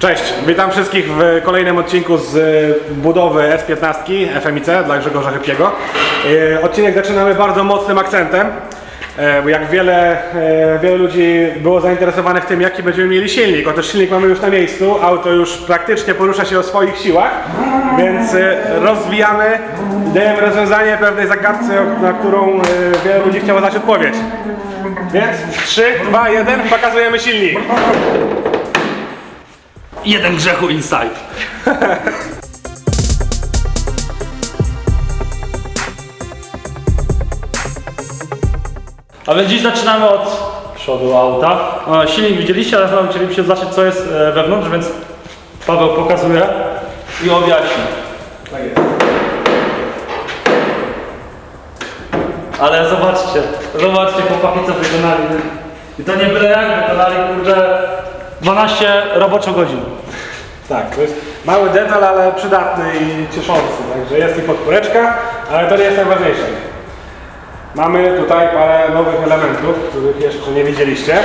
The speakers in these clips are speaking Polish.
Cześć, witam wszystkich w kolejnym odcinku z y, budowy S15 FMIC dla Grzegorza Chypiego. Y, Odcinek zaczynamy bardzo mocnym akcentem, e, bo jak wiele, e, wiele ludzi było zainteresowanych tym, jaki będziemy mieli silnik. Otóż silnik mamy już na miejscu, auto już praktycznie porusza się o swoich siłach, więc rozwijamy, dajemy rozwiązanie pewnej zagadce, na którą wiele ludzi chciało znać odpowiedź. Więc 3, 2, 1, pokazujemy silnik. Jeden grzechu inside. A więc dziś zaczynamy od przodu auta. E, Silnik widzieliście, ale teraz chcielibyście zobaczyć co jest e, wewnątrz, więc Paweł pokazuje i objaśni. Ale zobaczcie, zobaczcie chłopaki co wykonali. I to nie byle jak wykonali, kurde, 12 roboczo godzin. Tak, to jest mały detal, ale przydatny i cieszący. Także jest i podpóreczka, ale to nie jest najważniejsze. Mamy tutaj parę nowych elementów, których jeszcze nie widzieliście.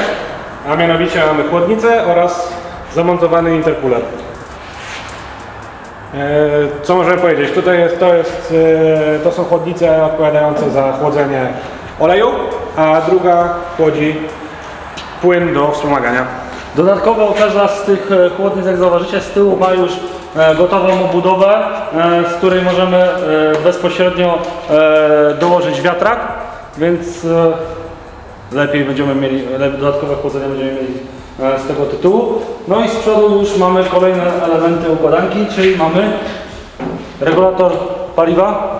A mianowicie mamy chłodnicę oraz zamontowany intercooler. E, Co możemy powiedzieć? Tutaj jest, to, jest, e, to są chłodnice odpowiadające za chłodzenie oleju, a druga chłodzi płyn do wspomagania. Dodatkowo każda z tych e, chłodnic, jak zauważycie, z tyłu ma już e, gotową obudowę, e, z której możemy bezpośrednio dołożyć wiatrak, więc lepiej będziemy mieli, dodatkowe chłodzenie będziemy mieli z tego tytułu. No i z przodu już mamy kolejne elementy układanki, czyli mamy regulator paliwa,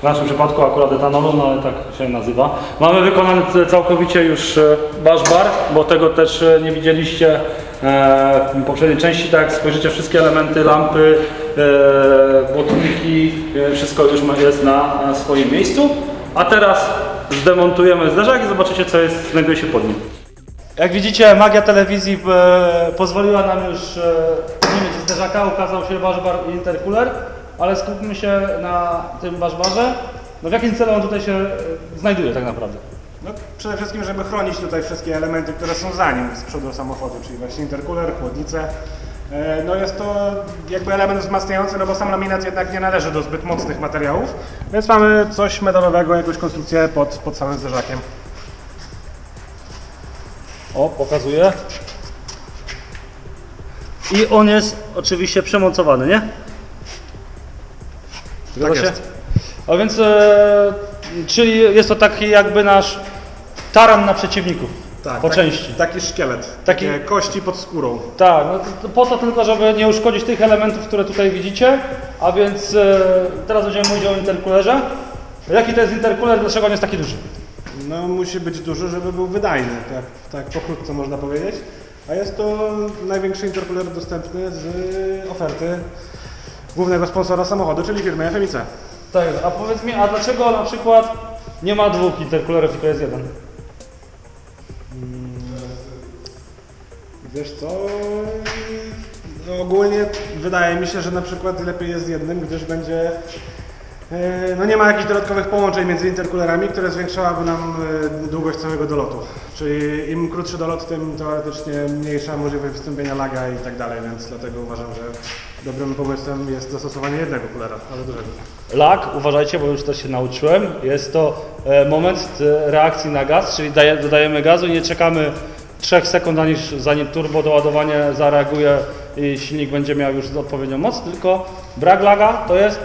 w naszym przypadku akurat etanolu, no ale tak się nazywa. Mamy wykonany całkowicie już e, wash bar, bo tego też e, nie widzieliście e, w poprzedniej części. Tak, jak spojrzycie wszystkie elementy, lampy, błotniki, wszystko już jest na, swoim miejscu. A teraz zdemontujemy zderzak i zobaczycie co jest, znajduje się pod nim. Jak widzicie, magia telewizji pozwoliła nam już zmienić zderzaka, ukazał się waszbar i intercooler, ale skupmy się na tym waszbarze. No w jakim celu on tutaj się e, znajduje tak naprawdę? No, przede wszystkim, żeby chronić tutaj wszystkie elementy, które są za nim z przodu samochodu, czyli właśnie intercooler, chłodnice. E, No jest to jakby element wzmacniający, no bo sam laminat jednak nie należy do zbyt mocnych materiałów, więc mamy coś metalowego, jakąś konstrukcję pod, pod samym zderzakiem. O, pokazuję. I on jest oczywiście przemocowany, nie? Zgadza Tak się? jest. A więc, e, czyli jest to taki jakby nasz taran na przeciwników. po części. Taki szkielet, Taki- takie kości pod skórą. Tak, no po to tylko, żeby nie uszkodzić tych elementów, które tutaj widzicie. A więc e, teraz będziemy mówić o intercoolerze. Jaki to jest intercooler, dlaczego on jest taki duży? No musi być duży, żeby był wydajny, tak, tak pokrótce można powiedzieć. A jest to największy intercooler dostępny z oferty głównego sponsora samochodu, czyli firmy FMIC. Tak, a powiedz mi, a dlaczego na przykład nie ma dwóch intercoolerów, tylko jest jeden? Wiesz co? No ogólnie wydaje mi się, że na przykład lepiej jest jednym, gdyż będzie. E, No nie ma jakichś dodatkowych połączeń między intercoolerami, które zwiększałaby nam e, długość całego dolotu. Czyli im krótszy dolot, tym teoretycznie mniejsza możliwość wystąpienia laga i tak dalej, więc dlatego uważam, że dobrym pomysłem jest zastosowanie jednego coolera, ale dużego. Lag, uważajcie, bo już też się nauczyłem, jest to e, moment reakcji na gaz, czyli daje, dodajemy gazu i nie czekamy 3 sekund, zanim, zanim turbo doładowanie zareaguje i silnik będzie miał już odpowiednią moc, tylko brak laga to jest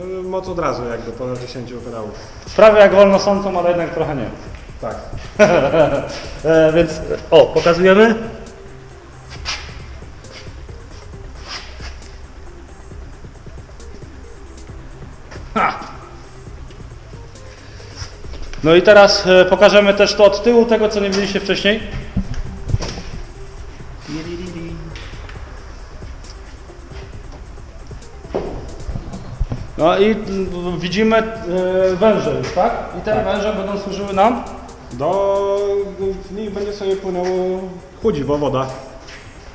No, moc od razu jakby po 10 pedałów. prawie jak wolno sądzą, ale jednak trochę nie. Tak. E, więc o, pokazujemy. Ha. No i teraz e, pokażemy też to od tyłu, tego co nie widzieliście wcześniej. No i mm, widzimy e, węże już, tak? I te węże będą służyły nam Do w nich będzie sobie płynęło chudziwo, woda.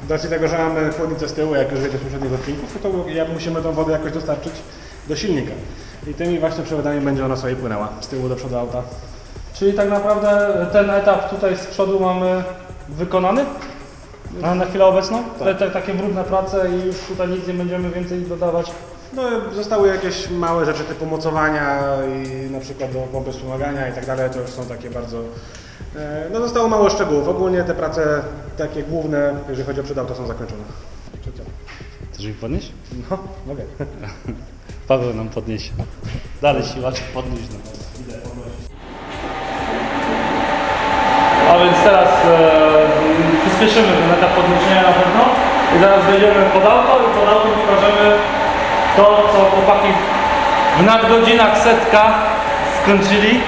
Z racji tego, że mamy chłodnicę z tyłu, jak już wiecie z poprzednich odcinków, no to ja musimy tą wodę jakoś dostarczyć do silnika. I tymi właśnie przewodami będzie ona sobie płynęła z tyłu do przodu auta. Czyli tak naprawdę ten etap tutaj z przodu mamy wykonany? A na chwilę obecną? Te, te, takie brudne prace i już tutaj nic nie będziemy więcej dodawać. No, zostały jakieś małe rzeczy typu mocowania i na przykład do pompy wspomagania i tak dalej, to już są takie bardzo... e, No zostało mało szczegółów. Ogólnie te prace takie główne, jeżeli chodzi o przydał, to są zakończone. Chcesz ich podnieść? No, mogę. Paweł nam podniesie. Dalej siłacz podnieść nam. A więc teraz e, przyspieszymy ten etap podniesienia na pewno i zaraz wejdziemy pod auto i pod auto pokażemy to, co chłopaki w nadgodzinach setka skończyli.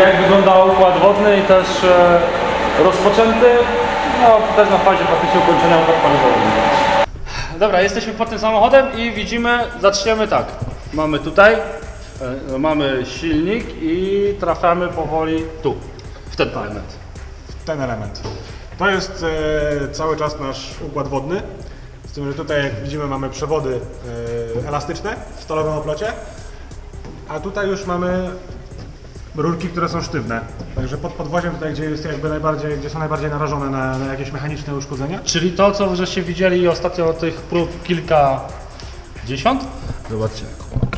Jak wygląda układ wodny i też e, rozpoczęty, no też na fazie faktycznie ukończenia układ paliwowy. Dobra, jesteśmy pod tym samochodem i widzimy, zaczniemy tak. Mamy tutaj, e, mamy silnik i trafiamy powoli tu, w ten element. Ten element. To jest e, cały czas nasz układ wodny. Z tym, że tutaj jak widzimy mamy przewody e, elastyczne w stalowym oplocie, a tutaj już mamy rurki, które są sztywne. Także pod podwoziem tutaj, gdzie jest jakby najbardziej, gdzie są najbardziej narażone na, na jakieś mechaniczne uszkodzenia. Czyli to, co żeście widzieli ostatnio tych prób kilkadziesiąt. Zobaczcie. Tutaj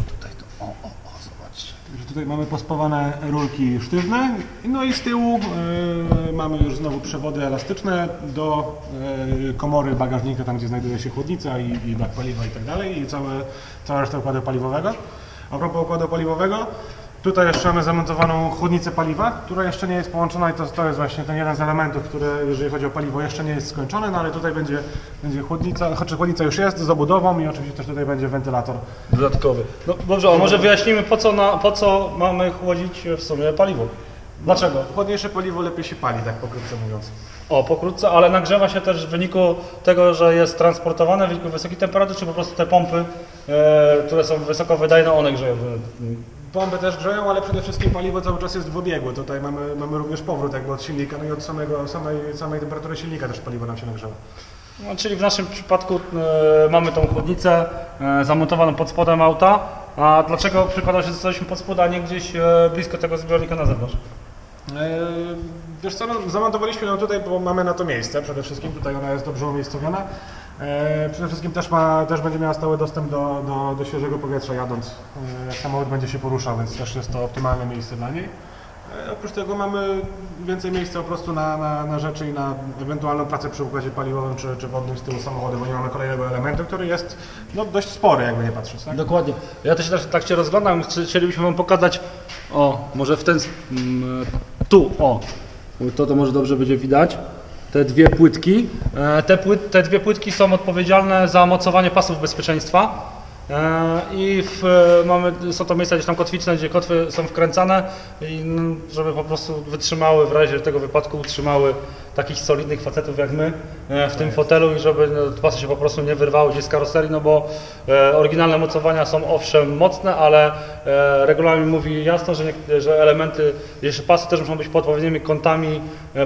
tutaj mamy pospawane rurki sztywne, no i z tyłu e, mamy już znowu przewody elastyczne do e, komory bagażnika, tam gdzie znajduje się chłodnica i, i bak paliwa i tak dalej i całe, cała reszta układu paliwowego. A propos układu paliwowego, tutaj jeszcze mamy zamontowaną chłodnicę paliwa, która jeszcze nie jest połączona i to, to jest właśnie ten jeden z elementów, który jeżeli chodzi o paliwo jeszcze nie jest skończony, no ale tutaj będzie, będzie chłodnica, choć chłodnica już jest z obudową i oczywiście też tutaj będzie wentylator Dodatkowy. No dobrze, a może wyjaśnimy po co, na, po co mamy chłodzić w sumie paliwo? Dlaczego? Chłodniejsze paliwo lepiej się pali, tak pokrótce mówiąc. O, pokrótce, ale nagrzewa się też w wyniku tego, że jest transportowane w wyniku wysokiej temperatury, czy po prostu te pompy, e, które są wysoko wydajne, one grzeją? Pompy też grzeją, ale przede wszystkim paliwo cały czas jest w obiegu. Tutaj mamy, mamy również powrót jakby od silnika, no i od samego, samej, samej temperatury silnika też paliwo nam się nagrzewa. No, czyli w naszym przypadku e, mamy tą chłodnicę e, zamontowaną pod spodem auta. A dlaczego przykładał się zostaliśmy pod spód, a nie gdzieś e, blisko tego zbiornika na zewnątrz? Wiesz co, no, zamontowaliśmy ją tutaj, bo mamy na to miejsce. Przede wszystkim tutaj ona jest dobrze umiejscowiona. Eee, przede wszystkim też, ma, też będzie miała stały dostęp do, do, do świeżego powietrza jadąc, jak samochód będzie się poruszał, więc też jest to optymalne miejsce dla niej. Eee, oprócz tego mamy więcej miejsca po prostu na, na, na rzeczy i na ewentualną pracę przy układzie paliwowym czy, czy wodnym z tyłu samochodu, bo nie mamy kolejnego elementu, który jest no, dość spory, jakby nie patrzeć. Tak? Dokładnie. Ja też tak, tak się rozglądam, chci- chcielibyśmy Wam pokazać, o, może w ten, tu, o, to to może dobrze będzie widać, te dwie płytki. E, Te, płyt, te dwie płytki są odpowiedzialne za mocowanie pasów bezpieczeństwa. E, I w, e, mamy, są to miejsca gdzieś tam kotwiczne, gdzie kotwy są wkręcane, i, żeby po prostu wytrzymały w razie tego wypadku, utrzymały takich solidnych facetów jak my e, w tym fotelu i żeby no, pasy się po prostu nie wyrwały gdzieś z karoserii, no bo oryginalne mocowania są owszem mocne, ale regulamin mówi jasno, że, nie, że elementy, jeszcze pasy też muszą być pod odpowiednimi kątami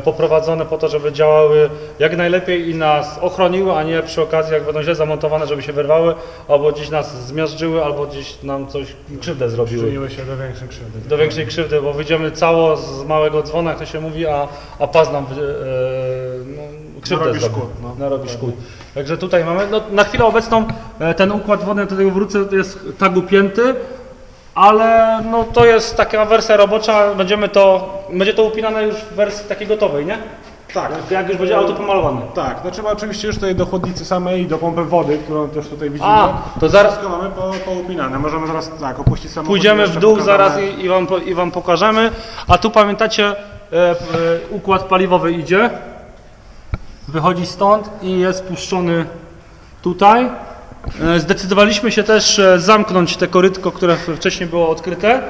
poprowadzone po to, żeby działały jak najlepiej i nas ochroniły, a nie przy okazji jak będą źle zamontowane, żeby się wyrwały, albo gdzieś nas zmiażdżyły, albo gdzieś nam coś krzywdę zrobiły Przyczyniły się do większej krzywdy. do większej krzywdy, bo wyjdziemy cało z małego dzwona, jak to się mówi, a, a pas nam e, no, krzywdę Narobi zrobi. szkód, no. Narobi szkód. Także tutaj mamy, no, na chwilę obecną e, ten układ wodny, do tego wrócę, jest tak upięty, ale no, to jest taka wersja robocza, będziemy to, będzie to upinane już w wersji takiej gotowej, nie? Tak. Jak już będzie auto pomalowane. Tak, no trzeba oczywiście już tutaj do chłodnicy samej i do pompy wody, którą też tutaj widzimy. A, to zaraz- Wszystko mamy po, poupinane. Możemy zaraz tak opuścić samochód. Pójdziemy jeszcze w dół zaraz i, i, wam, po- i Wam pokażemy. A tu pamiętacie, e, e, układ paliwowy idzie, wychodzi stąd i jest puszczony tutaj. E, zdecydowaliśmy się też e, zamknąć te korytko, które wcześniej było odkryte,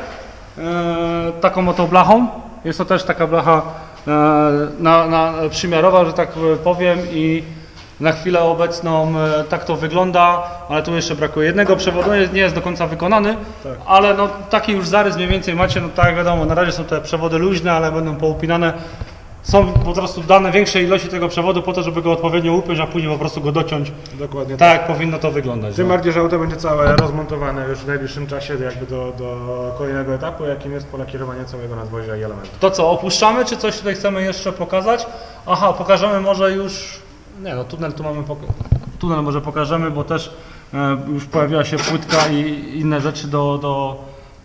e, taką oto blachą. Jest to też taka blacha na, na, przymiarowa, że tak powiem i na chwilę obecną e, tak to wygląda, ale tu jeszcze brakuje jednego przewodu, nie jest, do końca wykonany, ale no, taki już zarys mniej więcej macie, no tak wiadomo, na razie są te przewody luźne, ale będą poupinane są po prostu dane większe ilości tego przewodu po to, żeby go odpowiednio upiąć, a później po prostu go dociąć Dokładnie tak, jak powinno to wyglądać. Tym no. bardziej, że auto będzie całe rozmontowane już w najbliższym czasie jakby do, do kolejnego etapu, jakim jest polakierowanie całego nadwozia i elementów. To co, opuszczamy, czy coś tutaj chcemy jeszcze pokazać? Aha, pokażemy może już... Nie no, tunel tu mamy... Pok... Tunel może pokażemy, bo też e, już pojawiła się płytka i inne rzeczy do, do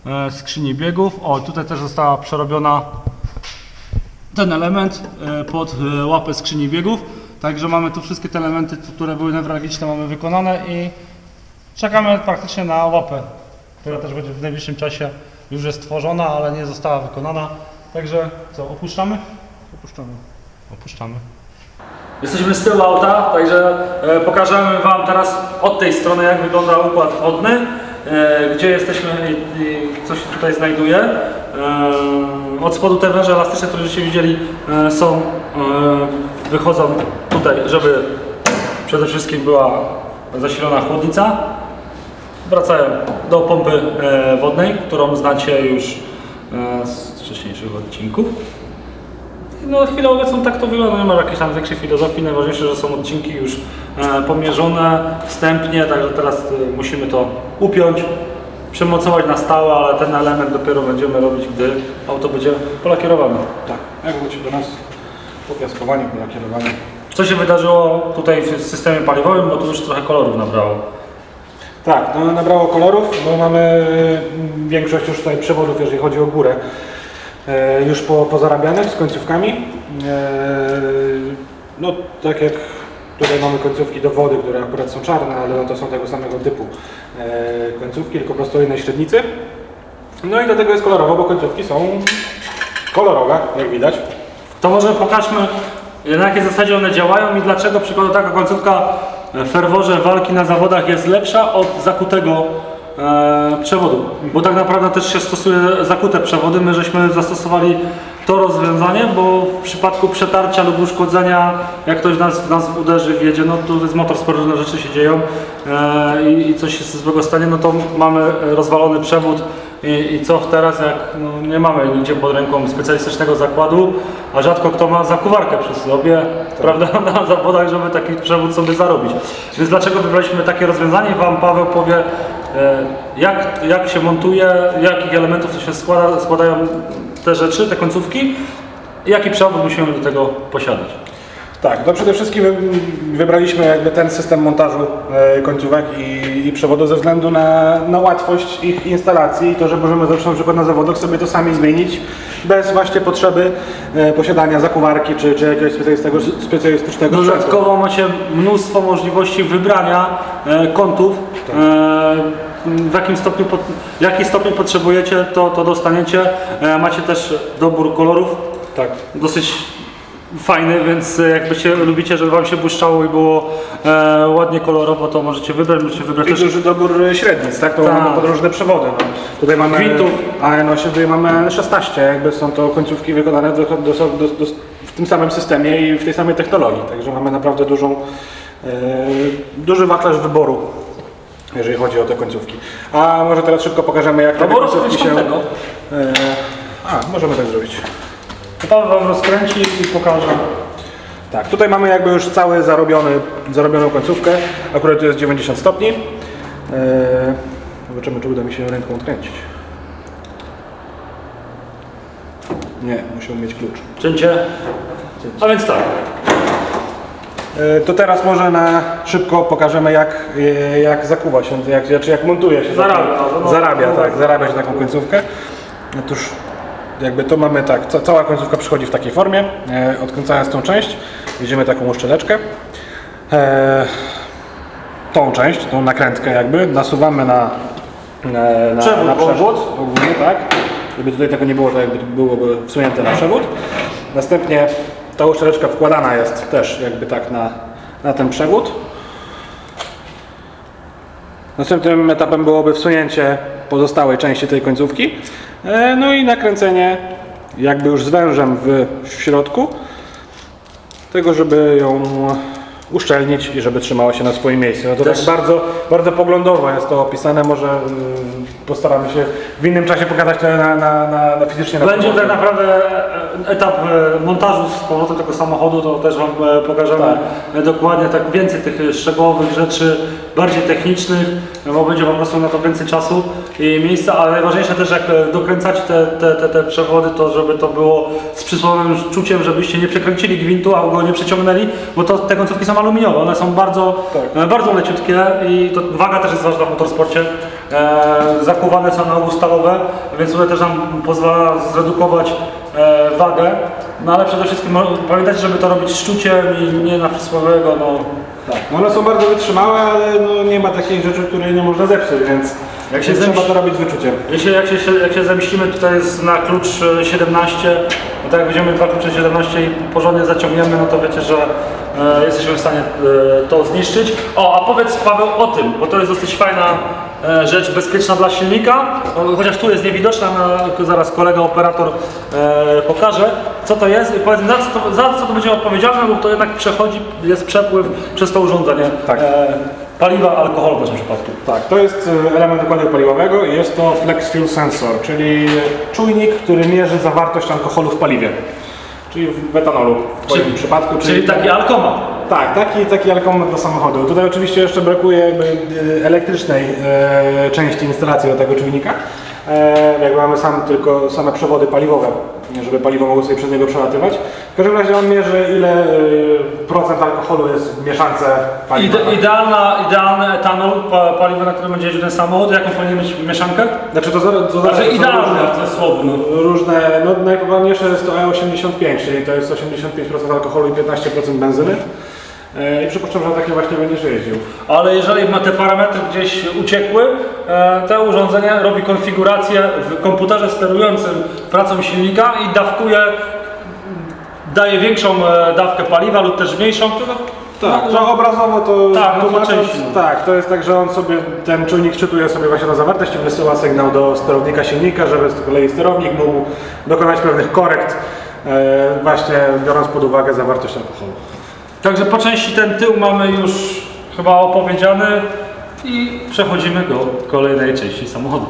e, skrzyni biegów. O, tutaj też została przerobiona ten element e, pod e, łapę skrzyni biegów. Także mamy tu wszystkie te elementy, które były newralgiczne, mamy wykonane i czekamy praktycznie na łapę, która też będzie w najbliższym czasie już jest stworzona, ale nie została wykonana. Także co, opuszczamy? Opuszczamy. Opuszczamy. Jesteśmy z tyłu auta, także e, pokażemy Wam teraz od tej strony jak wygląda układ wodny, gdzie jesteśmy i, i co się tutaj znajduje. Od spodu te węże elastyczne, które żeście widzieli e, są, e, wychodzą tutaj, żeby przede wszystkim była zasilona chłodnica. Wracają do pompy e, wodnej, którą znacie już z wcześniejszych odcinków. No na chwilę obecną tak to wygląda, nie ma jakiejś tam większej filozofii, najważniejsze, że są odcinki już pomierzone wstępnie, także teraz musimy to upiąć, przemocować na stałe, ale ten element dopiero będziemy robić, gdy auto będzie polakierowane. Tak, jak wróci do nas po piaskowaniu, po lakierowaniu. Co się wydarzyło tutaj w systemie paliwowym, bo tu już trochę kolorów nabrało. Tak, no, nabrało kolorów, bo mamy mm, większość już tutaj przewodów, jeżeli chodzi o górę, e, już po, pozarabianych z końcówkami. E, no tak jak tutaj mamy końcówki do wody, które akurat są czarne, ale no, to są tego samego typu e, końcówki, tylko po prostu o średnicy. No i dlatego jest kolorowo, bo końcówki są kolorowe, jak widać. To może pokażmy, na jakiej zasadzie one działają i dlaczego przykładowo taka końcówka w ferworze walki na zawodach jest lepsza od zakutego e, przewodu. Bo tak naprawdę też się stosuje zakute przewody. My żeśmy zastosowali to rozwiązanie, bo w przypadku przetarcia lub uszkodzenia, jak ktoś nas, nas uderzy, wjedzie, no to jest motor, różne rzeczy się dzieją e, i, i coś się złego stanie, no to mamy rozwalony przewód i, i co teraz, jak no, nie mamy nigdzie pod ręką specjalistycznego zakładu, a rzadko kto ma zakuwarkę przy sobie, prawda, na zawodach, żeby taki przewód sobie zarobić. Więc dlaczego wybraliśmy takie rozwiązanie? Wam Paweł powie, jak, jak się montuje, jakich elementów to się składa, składają te rzeczy, te końcówki i jaki przewód musimy do tego posiadać. Tak, no przede wszystkim wy- wybraliśmy jakby ten system montażu e, końcówek i, i przewodu ze względu na, na łatwość ich instalacji i to, że możemy zresztą na przykład na zawodach sobie to sami zmienić bez właśnie potrzeby e, posiadania zakuwarki czy, czy jakiegoś specjalistycznego, specjalistycznego. Dodatkowo macie mnóstwo możliwości wybrania e, kątów. E, w jakim stopniu, jaki stopień potrzebujecie, to, to dostaniecie. E, macie też dobór kolorów, Tak. dosyć fajny, więc jakbyście lubicie, żeby Wam się błyszczało i było e, ładnie kolorowo, to możecie wybrać. Możecie wybrać I też duży dobór średnic, tak? To Tak. mamy pod różne przewody. No. Tutaj mamy Gwintów. AN8, tutaj mamy 16, jakby są to końcówki wykonane do, do, do, do, w tym samym systemie i w tej samej technologii. Także mamy naprawdę dużą, e, duży wachlarz wyboru, jeżeli chodzi o te końcówki. A może teraz szybko pokażemy, jak Albo końcówki rozkręć się... tamtego. E, a, możemy tak zrobić. To Paweł Wam rozkręci i pokaże. Tak, tutaj mamy jakby już cały zarobiony, zarobioną końcówkę. Akurat tu jest 90 stopni. Eee, zobaczymy, czy uda mi się ręką odkręcić. Nie, musiał mieć klucz. Cięcie. A więc tak. Eee, to teraz może na szybko pokażemy jak, e, jak zakuwa się, jak, znaczy jak montuje się. Zarabia, taką- no, no, zarabia, no, tak, no. zarabia się taką końcówkę. Otóż jakby to mamy tak, ca, cała końcówka przychodzi w takiej formie. E, odkręcając tą część, widzimy taką uszczeleczkę. E, tą część, tą nakrętkę jakby, nasuwamy na, na, na, Przewód, na przewód, ogólnie tak, żeby tutaj tego nie było, to jakby byłoby wsunięte na przewód. Następnie ta uszczeleczka wkładana jest też jakby tak na, na ten przewód. Następnym etapem byłoby wsunięcie pozostałej części tej końcówki, e, no i nakręcenie jakby już z wężem w, w środku, tego żeby ją uszczelnić i żeby trzymała się na swoim miejscu. No to Też- tak bardzo, bardzo poglądowo jest to opisane, może mm, postaramy się w innym czasie pokazać to na, na, na, na fizycznie. Będzie pomocy. tak naprawdę etap e, montażu z powrotem tego samochodu, to też Wam e, pokażemy e, dokładnie tak więcej tych e, szczegółowych rzeczy, bardziej technicznych, e, bo będzie po prostu na to więcej czasu. I miejsca, ale najważniejsze też jak dokręcacie te, te, te, te przewody, to żeby to było z przysłowiowym czuciem, żebyście nie przekręcili gwintu albo go nie przeciągnęli, bo to, te końcówki są aluminiowe, one są bardzo, e, bardzo leciutkie i to waga też jest ważna w motorsporcie. E, zakuwane są na ogół stalowe, więc tutaj też nam pozwala zredukować e, wagę. No ale przede wszystkim pamiętajcie, żeby to robić szczuciem i nie na przysłowiowego, no Tak. No one są bardzo wytrzymałe, ale no nie ma takich rzeczy, której nie można zepsuć, więc Jak się trzeba to robić z wyczuciem. Jeśli jak się, jak się zamieścimy, tutaj jest na klucz e, 17, no to jak weźmiemy dwa klucze 17 i porządnie zaciągniemy, no to wiecie, że e, jesteśmy w stanie e, to zniszczyć. O, a powiedz Paweł o tym, bo to jest dosyć fajna e, rzecz, bezpieczna dla silnika, no, chociaż tu jest niewidoczna, no, zaraz kolega operator e, pokaże, co to jest i powiedz mi, za co to, za co to będzie odpowiedzialne, bo to jednak przechodzi, jest przepływ przez to urządzenie Tak. e, paliwa, alkoholu w naszym przypadku. Tak, to jest e, element układu paliwowego i jest to Flex Fuel Sensor, czyli czujnik, który mierzy zawartość alkoholu w paliwie. Czyli w metanolu w Czyli- przypadku. Czyli taki alkomat. Tak, taki, taki alkomat do samochodu. Tutaj oczywiście jeszcze brakuje jakby e, elektrycznej e, części instalacji do tego czujnika. E, jakby mamy sam, tylko same przewody paliwowe, żeby paliwo mogło sobie przez niego przelatywać. W każdym razie on mierzy ile e, procent alkoholu jest w mieszance paliwa. Ide, idealna, idealny etanol, pa, paliwo, na którym będzie jeździł ten samochód, jaką powinien mieć mieszankę? Znaczy to, za- to, Znaczy to są idealne, różne- to jest słowo. No. Różne, no najpopularniejsze jest to E85, czyli to jest 85% alkoholu i 15% benzyny. E, I przypuszczam, że na takie właśnie będziesz jeździł. Ale jeżeli ma te parametry gdzieś uciekły, e, to urządzenie robi konfigurację w komputerze sterującym pracą silnika i dawkuje, daje większą e, dawkę paliwa lub też mniejszą, Tak, to obrazowo to Tak, no tłumacząc, no. tak, to jest tak, że on sobie, ten czujnik czytuje sobie właśnie na zawartość i wysyła sygnał do sterownika silnika, żeby z kolei sterownik mógł dokonać pewnych korekt, e, właśnie biorąc pod uwagę zawartość alkoholu. Także po części ten tył mamy już chyba opowiedziany i przechodzimy do kolejnej części samochodu.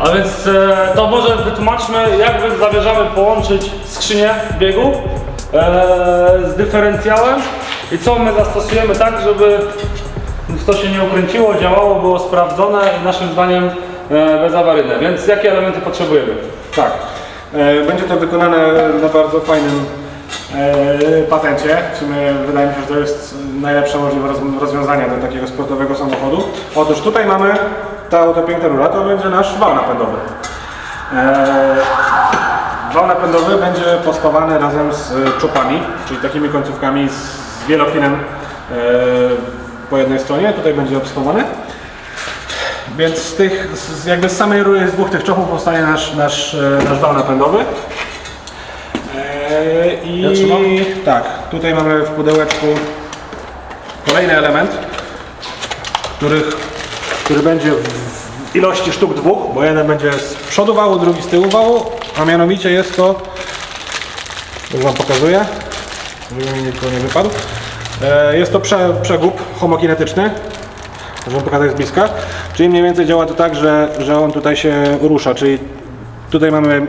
A więc e, to może wytłumaczmy, jak zamierzamy połączyć skrzynię biegów e, z dyferencjałem i co my zastosujemy tak, żeby to się nie ukręciło, działało, było sprawdzone i naszym zdaniem e, bezawaryjne. Więc jakie elementy potrzebujemy? Tak. E, Będzie to wykonane na bardzo fajnym patencie. W sumie wydaje mi się, że to jest najlepsze możliwe roz- rozwiązanie dla takiego sportowego samochodu. Otóż tutaj mamy ta oto piękna rura, to będzie nasz wał napędowy. E, Wał napędowy będzie pospawany razem z e, czopami, czyli takimi końcówkami z wieloklinem e, po jednej stronie. Tutaj będzie obspawany. Więc z tych, jakby z samej rury z dwóch tych czopów powstanie nasz, nasz, e, nasz wał napędowy. E, I Ja trzymam. tak, tutaj mamy w pudełeczku kolejny element, których, który będzie w, w ilości sztuk dwóch, bo jeden będzie z przodu wału, drugi z tyłu wału, a mianowicie jest to, już Wam pokazuję, żeby mi tylko nie wypadł. E, Jest to prze, przegub homokinetyczny, Możemy pokazać z bliska. Czyli mniej więcej działa to tak, że, że on tutaj się rusza, czyli tutaj mamy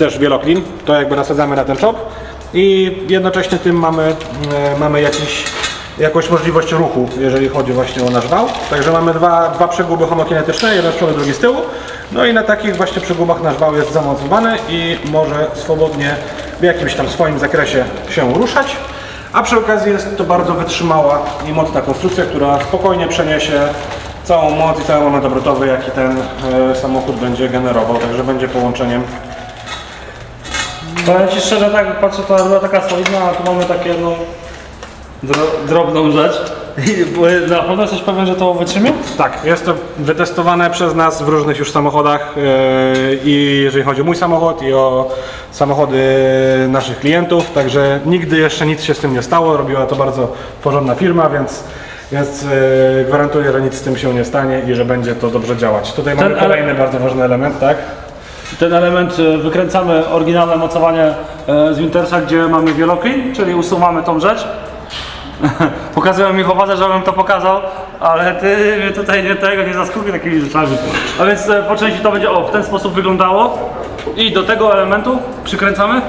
też wieloklin, to jakby nasadzamy na ten czop i jednocześnie tym mamy, e, mamy jakiś, jakąś możliwość ruchu, jeżeli chodzi właśnie o nasz wał. Także mamy dwa, dwa przeguby homokinetyczne, jeden z przodu, drugi z tyłu. No i na takich właśnie przegubach nasz wał jest zamocowany i może swobodnie w jakimś tam swoim zakresie się ruszać. A przy okazji jest to bardzo wytrzymała i mocna konstrukcja, która spokojnie przeniesie całą moc i cały moment obrotowy, jaki ten e, samochód będzie generował, także będzie połączeniem. Powiem Ci szczerze, tak patrzę, to była taka solidna, a tu mamy takie no dro, drobną rzecz. I, na pewno jesteś pewien, że to wytrzymie? Tak, jest to wytestowane przez nas w różnych już samochodach e, i jeżeli chodzi o mój samochód i o samochody naszych klientów, także nigdy jeszcze nic się z tym nie stało, robiła to bardzo porządna firma, więc, więc e, gwarantuję, że nic z tym się nie stanie i że będzie to dobrze działać. Tutaj mamy ale- kolejny bardzo ważny element, tak? Ten element e, wykręcamy oryginalne mocowanie e, z Wintersa, gdzie mamy wieloklin, czyli usuwamy tą rzecz. Pokazują mi chłopacy, żebym to pokazał, ale ty mnie tutaj nie tego nie zaskupię takimi rzeczami. A więc e, po części to będzie o, w ten sposób wyglądało. I do tego elementu przykręcamy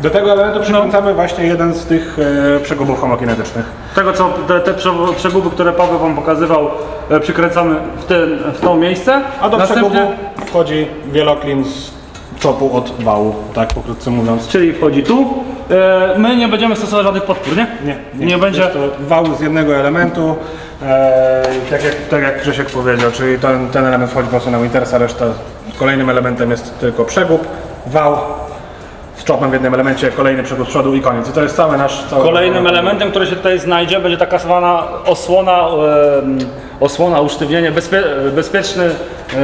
Do tego elementu przykręcamy właśnie jeden z tych e, przegubów homokinetycznych. Tego, co te, te prze- przeguby, które Paweł Wam pokazywał, e, przykręcamy w, ten, w to miejsce. A do Następnie, przegubu wchodzi wieloklin z czopu od wału, tak pokrótce mówiąc. Czyli wchodzi tu. E, my nie będziemy stosować żadnych podpór, nie? Nie, Nie będzie. Jest to wał z jednego elementu, e, tak, jak, tak jak Grzesiek powiedział, czyli ten, ten element wchodzi po prostu na Wintersa, reszta kolejnym elementem jest tylko przegub, wał w jednym elemencie, kolejny przegub z przodu i koniec. I to jest cały nasz... Cały Kolejnym elementem, który się tutaj znajdzie, będzie taka zwana osłona, osłona, usztywnienie, bezpie, bezpieczny e,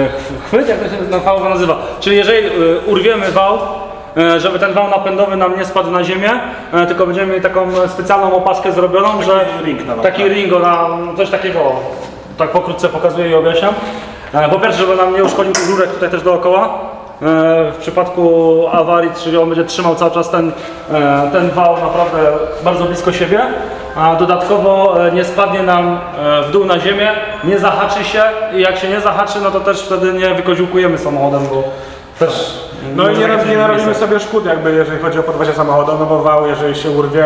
ch- chwyt, jak to się na fachowo nazywa. Czyli jeżeli e, urwiemy wał, e, żeby ten wał napędowy nam nie spadł na ziemię, e, tylko będziemy mieli taką specjalną opaskę zrobioną, że ring na wał, taki tak. ring, na coś takiego, tak pokrótce pokazuję i objaśniam. E, Po pierwsze, żeby nam nie uszkodził rurek tutaj też dookoła. E, W przypadku awarii, czyli on będzie trzymał cały czas ten, e, ten wał naprawdę bardzo blisko siebie, a dodatkowo e, nie spadnie nam w dół na ziemię, nie zahaczy się i jak się nie zahaczy, no to też wtedy nie wykoziłkujemy samochodem, bo też... No i nie, rob- nie narobimy sobie szkód, jakby jeżeli chodzi o podwozie samochodu, no bo wał, jeżeli się urwie,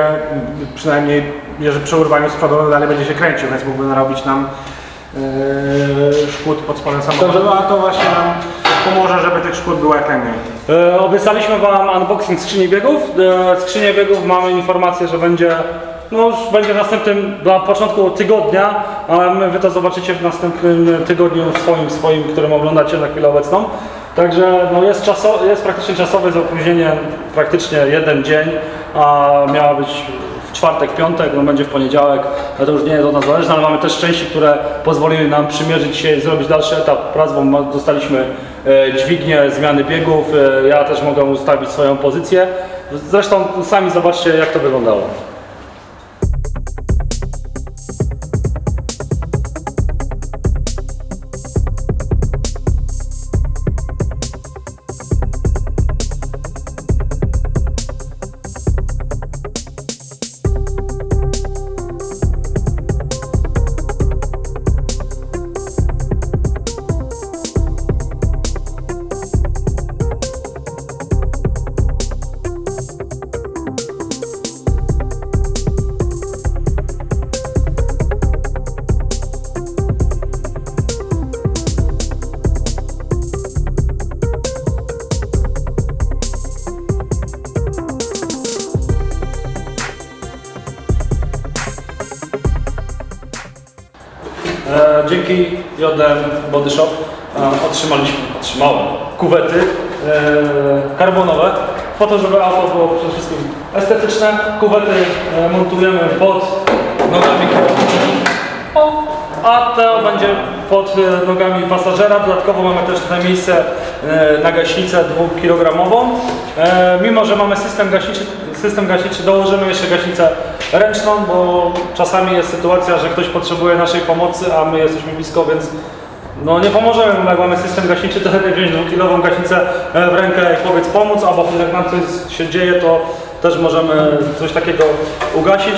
przynajmniej jeżeli przy urwaniu z przodu dalej będzie się kręcił, więc mógłby narobić nam yy, szkód pod spodem samochodu, a to właśnie nam pomoże, żeby tych szkód było jak najmniej. E, Obiecaliśmy Wam unboxing skrzyni biegów. E, Skrzynię biegów mamy informację, że będzie, no już będzie w następnym, na początku tygodnia, ale my Wy to zobaczycie w następnym tygodniu swoim, swoim, którym oglądacie na chwilę obecną. Także no jest, czaso, jest praktycznie czasowe z praktycznie jeden dzień, a miała być czwartek, piątek, no będzie w poniedziałek, ale to już nie jest od nas zależne, ale mamy też części, które pozwoliły nam przymierzyć się i zrobić dalszy etap prac, bo dostaliśmy e, dźwignię zmiany biegów, e, ja też mogę ustawić swoją pozycję. Zresztą sami zobaczcie jak to wyglądało. Dzięki JDM Body Shop e, otrzymaliśmy, otrzymałem kuwety e, karbonowe po to, żeby auto było przede wszystkim estetyczne. Kuwety e, montujemy pod nogami a to będzie pod nogami pasażera. Dodatkowo mamy też tutaj miejsce na gaśnicę 2-kilogramową. E, Mimo, że mamy system gaśniczy, system gaśniczy, dołożymy jeszcze gaśnicę ręczną, bo czasami jest sytuacja, że ktoś potrzebuje naszej pomocy, a my jesteśmy blisko, więc no nie pomożemy, jak mamy system gaśniczy, to lepiej wziąć dwukilową gaśnicę e, w rękę i powiedz pomóc, albo jak nam coś się dzieje, to też możemy coś takiego ugasić.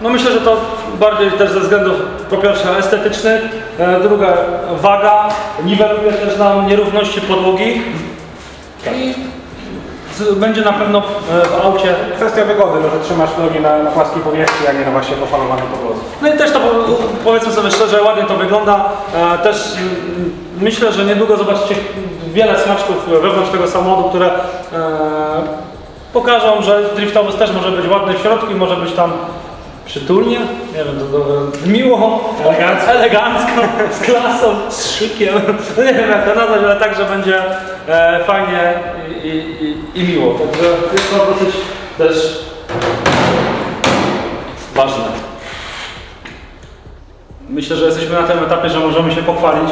No myślę, że to bardziej też ze względów po pierwsze estetycznych, e, druga waga, niweluje też nam nierówności podłogi i z- będzie na pewno e, w aucie Kwestia wygody, no, że trzymasz nogi na, na płaskiej powierzchni, a nie na właśnie pofalowanej podłodze. No i też to po- powiedzmy sobie szczerze, ładnie to wygląda. E, Też mm, myślę, że niedługo zobaczycie wiele smaczków wewnątrz tego samochodu, które pokażą, że driftowóz też może być ładny w środku i może być tam przytulnie, nie wiem, to, to, miło, elegancko, elegancko z klasą, z szykiem. No nie wiem jak to nazwać, ale tak, że będzie e, fajnie i, i, i, miło. Także jest to dosyć też ważne. Myślę, że jesteśmy na tym etapie, że możemy się pochwalić,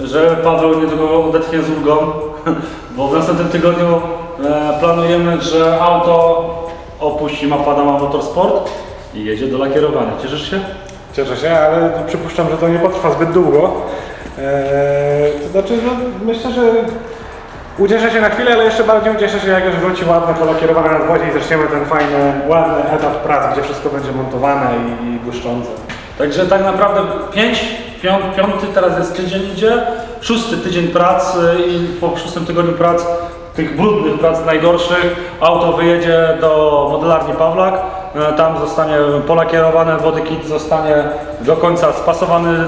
że Paweł niedługo odetchnie z ulgą, bo w następnym tygodniu e, planujemy, że auto opuści Mapadama Motorsport i jedzie do lakierowania. Cieszysz się? Cieszę się, ale przypuszczam, że to nie potrwa zbyt długo. Eee, to znaczy, no, myślę, że ucieszę się na chwilę, ale jeszcze bardziej ucieszę się, jak już wróci ładne polakierowane nadwozie i zaczniemy ten fajny, ładny etap pracy, gdzie wszystko będzie montowane i, i błyszczące. Także tak naprawdę pięć, pią, piąty teraz jest tydzień idzie, szósty tydzień prac y, i po szóstym tygodniu prac, tych brudnych prac najgorszych, auto wyjedzie do modelarni Pawlak. E, Tam zostanie polakierowane, wody kit zostanie do końca spasowany,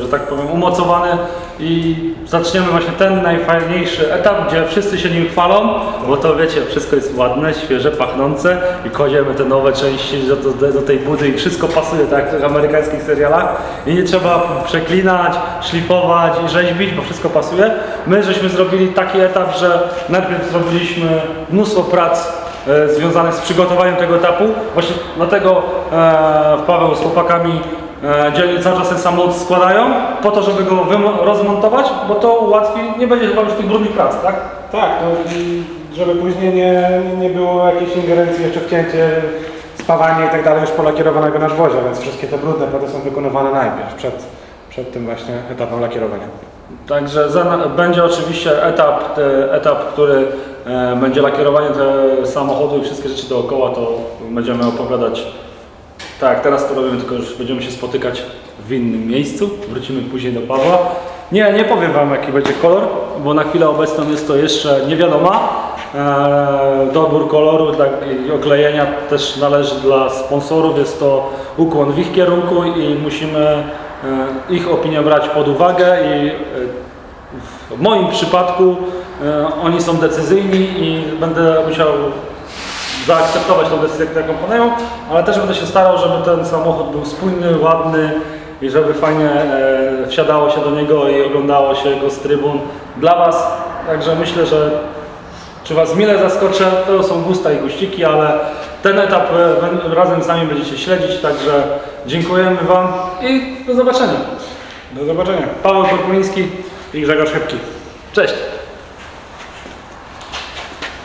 że tak powiem, umocowany i zaczniemy właśnie ten najfajniejszy etap, gdzie wszyscy się nim chwalą, bo to wiecie, wszystko jest ładne, świeże, pachnące i kładziemy te nowe części do, do, do tej budy i wszystko pasuje tak jak w amerykańskich serialach i nie trzeba przeklinać, szlifować i rzeźbić, bo wszystko pasuje. My żeśmy zrobili taki etap, że najpierw zrobiliśmy mnóstwo prac związanych z przygotowaniem tego etapu. Właśnie dlatego e, Paweł z chłopakami e, dzielnie cały czas ten samochód składają, po to, żeby go rozmontować, bo to ułatwi, nie będzie chyba już tych brudnych prac, tak? Tak, no, żeby później nie, nie było jakiejś ingerencji jeszcze wcięcie, spawanie i tak dalej już polakierowanego na żwozie, więc wszystkie te brudne prace są wykonywane najpierw, przed, przed tym właśnie etapem lakierowania. Także za, będzie oczywiście etap, e, etap który e, będzie lakierowanie samochodu i wszystkie rzeczy dookoła, to będziemy opowiadać tak teraz to robimy, tylko już będziemy się spotykać w innym miejscu. Wrócimy później do Pawła. Nie, nie powiem Wam jaki będzie kolor, bo na chwilę obecną jest to jeszcze niewiadoma. Eee, dobór koloru tak, i oklejenia też należy dla sponsorów. Jest to ukłon w ich kierunku i musimy e, ich opinię brać pod uwagę i e, w moim przypadku e, oni są decyzyjni i będę musiał zaakceptować tą decyzję, którą podają, ale też będę się starał, żeby ten samochód był spójny, ładny i żeby fajnie e, wsiadało się do niego i oglądało się go z trybun dla Was. Także myślę, że czy Was mile zaskoczę, to są gusta i guściki, ale ten etap e, razem z nami będziecie śledzić, także dziękujemy Wam i do zobaczenia. Do zobaczenia. Paweł Korpuliński, I Grzegorz Chybki. cześć.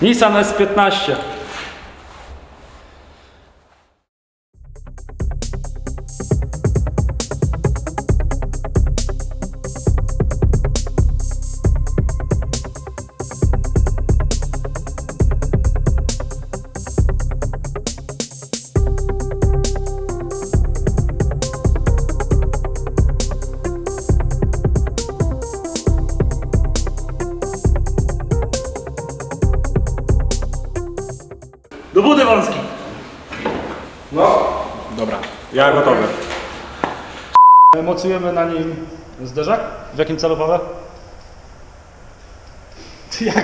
Nissan S15. Mocujemy na nim zderzak. W jakim celu, Paweł?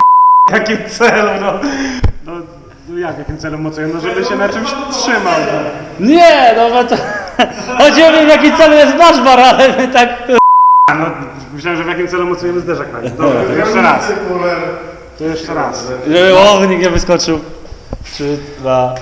Jakim celu, no? No, no jak, jakim celu mocuję? No żeby się na czymś trzymał. No. Nie, no bo to... Chodzi o mnie, w jakim celu jest wasz bar, ale my tak... A, no, myślałem, że w jakim celu mocujemy zderzak na nim. Dobra, to jeszcze raz. To jeszcze raz. Żeby ognik nie wyskoczył. Trzy, dwa,